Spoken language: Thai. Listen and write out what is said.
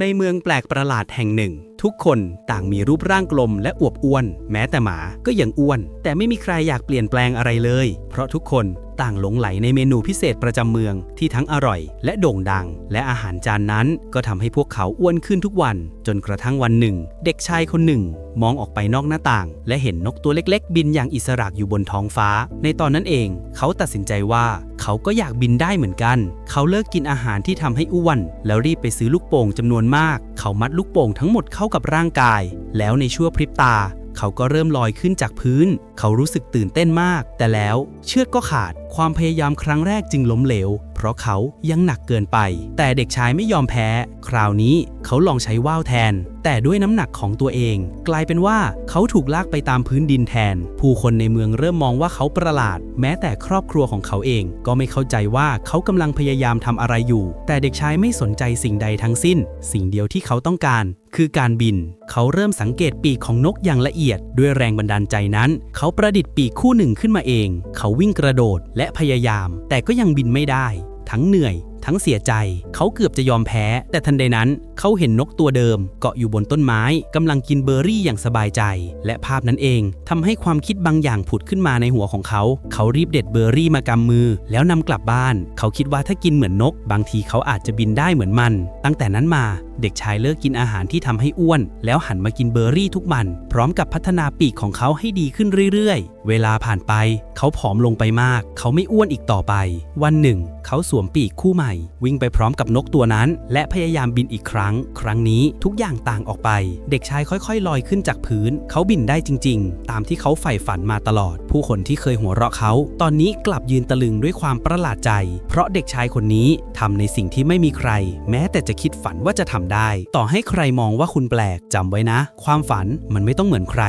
ในเมืองแปลกประหลาดแห่งหนึ่งทุกคนต่างมีรูปร่างกลมและอวบอ้วน แม้แต่หมาก็ยังอ้วน แต่ไม่มีใครอยากเปลี่ยนแปลงอะไรเลย เพราะทุกคนต่างหลงไหลในเมนูพิเศษประจำเมืองที่ทั้งอร่อย และโด่งดัง และอาหารจานนั้นก็ทำให้พวกเขาอ้วนขึ้นทุกวัน จนกระทั่งวันหนึ่ง เด็กชายคนหนึ่ง มองออกไปนอกหน้าต่าง และเห็นนกตัวเล็กๆ บินอย่างอิสระอยู่บนท้องฟ้า ในตอนนั้นเอง เขาตัดสินใจว่า เขาก็อยากบินได้เหมือนกัน เขาเลิกกินอาหารที่ทำให้อ้วน แล้วรีบไปซื้อลูกโป่งจำนวนมาก เขามัดลูกโป่งทั้งหมดเข้ากับร่างกาย แล้วในชั่วพริบตา เขาก็เริ่มลอยขึ้นจากพื้น เขารู้สึกตื่นเต้นมาก แต่แล้วเชือกก็ขาดความพยายามครั้งแรกจึงล้มเหลว เพราะเขายังหนักเกินไป แต่เด็กชายไม่ยอมแพ้ คราวนี้เขาลองใช้ว่าวแทน แต่ด้วยน้ำหนักของตัวเอง กลายเป็นว่าเขาถูกลากไปตามพื้นดินแทน ผู้คนในเมืองเริ่มมองว่าเขาประหลาด แม้แต่ครอบครัวของเขาเอง ก็ไม่เข้าใจว่าเขากำลังพยายามทำอะไรอยู่ แต่เด็กชายไม่สนใจสิ่งใดทั้งสิ้น สิ่งเดียวที่เขาต้องการคือการบิน เขาเริ่มสังเกตปีกของนกอย่างละเอียด ด้วยแรงบันดาลใจนั้น เขาประดิษฐ์ปีกคู่หนึ่งขึ้นมาเอง เขาวิ่งกระโดดและพยายามแต่ก็ยังบินไม่ได้ ทั้งเหนื่อยทั้งเสียใจเขาเกือบจะยอมแพ้ แต่ทันใดนั้นเขาเห็นนกตัวเดิม เกาะอยู่บนต้นไม้กำลังกินเบอร์รี่อย่างสบายใจ และภาพนั้นเองทำให้ความคิดบางอย่างผุดขึ้นมาในหัวของเขา เขารีบเด็ดเบอร์รี่มากำมือ แล้วนำกลับบ้าน เขาคิดว่าถ้ากินเหมือนนก บางทีเขาอาจจะบินได้เหมือนมัน ตั้งแต่นั้นมาเด็กชายเลิกกินอาหารที่ทำให้อ้วน แล้วหันมากินเบอร์รี่ทุกวัน พร้อมกับพัฒนาปีกของเขาให้ดีขึ้นเรื่อยๆ เวลาผ่านไป เขาผอมลงไปมาก เขาไม่อ้วนอีกต่อไป วันหนึ่ง เขาสวมปีกคู่ใหม่ วิ่งไปพร้อมกับนกตัวนั้น และพยายามบินอีกครั้ง ครั้งนี้ทุกอย่างต่างออกไป เด็กชายค่อยๆ ลอยขึ้นจากพื้น เขาบินได้จริง ๆ ตามที่เขาใฝ่ฝันมาตลอด ผู้คนที่เคยหัวเราะเขา ตอนนี้กลับยืนตะลึงด้วยความประหลาดใจ เพราะเด็กชายคนนี้ทำในสิ่งที่ไม่มีใคร แม้แต่จะคิดฝันว่าจะทำได้ ต่อให้ใครมองว่าคุณแปลกจำไว้นะ ความฝันมันไม่ต้องเหมือนใคร